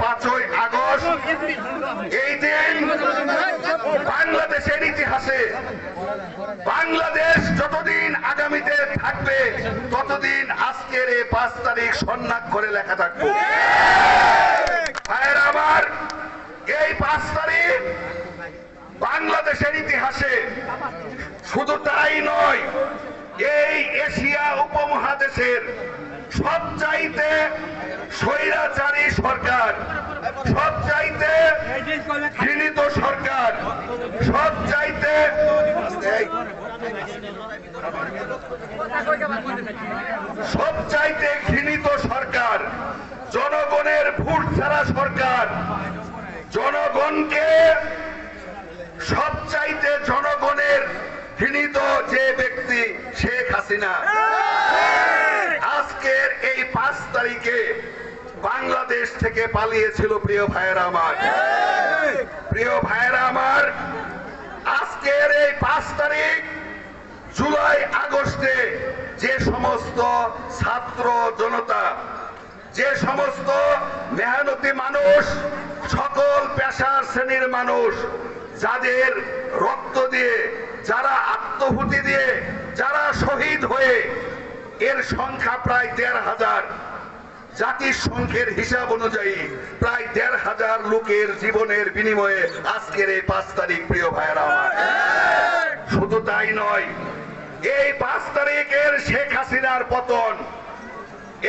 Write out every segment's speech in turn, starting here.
পাঁচই আগস্ট, এই দিন বাংলাদেশের ইতিহাসে বাংলাদেশ যতদিন আগামীতে থাকবে, ততদিন আজকের এই পাঁচ তারিখ সন্ন্যাক করে লেখা থাকবে। ভাইয়েরা আমার, এই পাঁচ তারিখ বাংলাদেশের ইতিহাসে শুধু তাই নয়, এই এশিয়া উপমহাদেশের সবচাইতে স্বৈরাচারী সরকার সবচাইতে ঘৃণিত সরকার সবচাইতে এই, সবচাইতে ঘৃণিত সরকার জনগণের ভোট ছাড়া সরকার জনগণকে সবচাইতে জনগণের ঘৃণিত যে ব্যক্তি শেখ হাসিনা। তারিখে বাংলাদেশ থেকে পালিয়েছিল প্রিয় ভাইয়েরা আমার। প্রিয় ভাইয়েরা আমার, আজকের এই পাঁচ তারিখ, জুলাই, আগস্টে যে সমস্ত ছাত্র জনতা, যে সমস্ত মেহনতি মানুষ, সকল পেশার শ্রেণির মানুষ, যাদের রক্ত দিয়ে, যারা আত্মহুতি দিয়ে, যারা শহীদ হয়ে, এর সংখ্যা প্রায় দেড় হাজার। জাতির সংখ্যের হিসাব অনুযায়ী প্রায় দেড় হাজার লোকের জীবনের বিনিময়ে আজকের এই পাঁচ তারিখ, প্রিয় ভাইয়েরা শুধু তাই নয়, এই পাঁচ তারিখের শেখ হাসিনার পতন,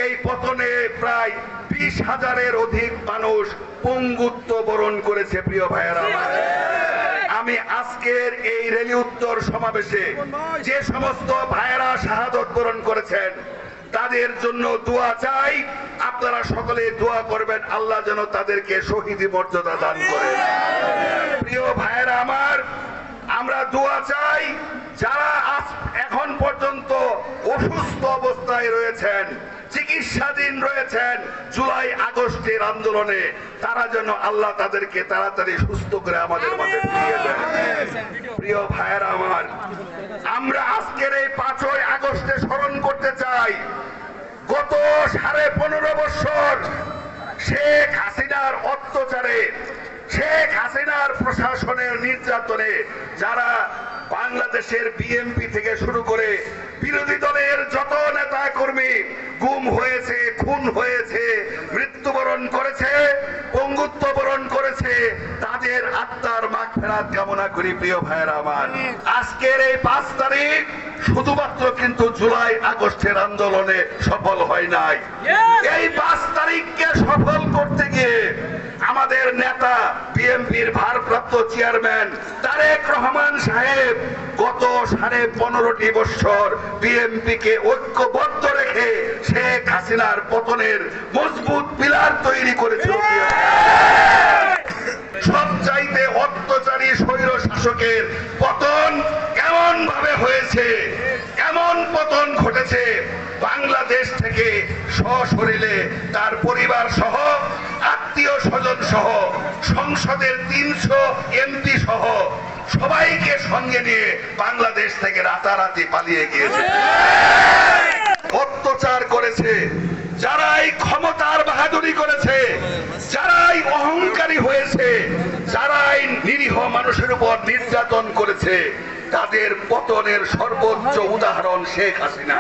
এই পতনে প্রায় বিশ হাজারের অধিক মানুষ পঙ্গুত্ব বরণ করেছে, প্রিয় ভাইয়েরা। আমি আজকের এই রেলি উত্তর সমাবেশে যে সমস্ত ভাইয়েরা শাহাদত বরণ করেছেন তাদের জন্য দোয়া চাই। আপনারা সকলে দোয়া করবেন আল্লাহ যেন তাদেরকে শহীদি মর্যাদা দান করেন প্রিয় ভাইয়েরা আমার আমরা দোয়া চাই যারা এখন পর্যন্ত অসুস্থ অবস্থায় রয়েছেন চিকিৎসাধীন রয়েছেন জুলাই আগস্টের আন্দোলনে তারা যেন আল্লাহ তাদেরকে তাড়াতাড়ি সুস্থ করে আমাদের মাঝে ফিরিয়ে দেন। প্রিয় ভাইয়েরা আমার আমরা আজকের এই পাঁচই আগস্টে চাই গত সাড়ে পনেরো বছর শেখ হাসিনার অত্যাচারে, শেখ হাসিনার প্রশাসনের নির্যাতনে যারা বাংলাদেশের বিএমপি থেকে শুরু করে বিরোধী দলের যত নেতা কর্মী গুম হয়েছে, খুন হয়েছে, মৃত্যুবরণ করেছে পঙ্গুত্ব বরণ করেছে, তাদের আত্মার মাগ ফেরাত কামনা করি প্রিয় ভাইয়েরা আমার। আজকের এই পাঁচ তারিখ শুধুমাত্র কিন্তু জুলাই আগস্টের আন্দোলনে সফল হয় নাই। এই পাঁচ তারিখকে সফল করতে গিয়ে আমাদের নেতা বিএনপির ভারপ্রাপ্ত চেয়ারম্যান তারেক রহমান সাহেব গত সাড়ে পনেরোটি বছর বিএনপি কে ঐক্যবদ্ধ রেখে শেখ হাসিনার পতনের মজবুত পিলার তৈরি করেছিল। সবচাইতে অত্যাচারী স্বৈর শাসকের হয়েছে। কেমন পতন ঘটেছে বাংলাদেশ থেকে সশরীরে। তার পরিবার সহ, আত্মীয় স্বজন সহ, সংসদের তিনশো এমপি সহ সবাইকে সঙ্গে নিয়ে বাংলাদেশ থেকে রাতারাতি পালিয়ে গিয়েছে। অত্যাচার করেছে, যারাই ক্ষমতার বাহাদুরি করেছে, যারাই অহংকারী হয়েছে, যারাই নিরীহ মানুষের উপর নির্যাতন করেছে তাদের পতনের সর্বোচ্চ উদাহরণ শেখ হাসিনা।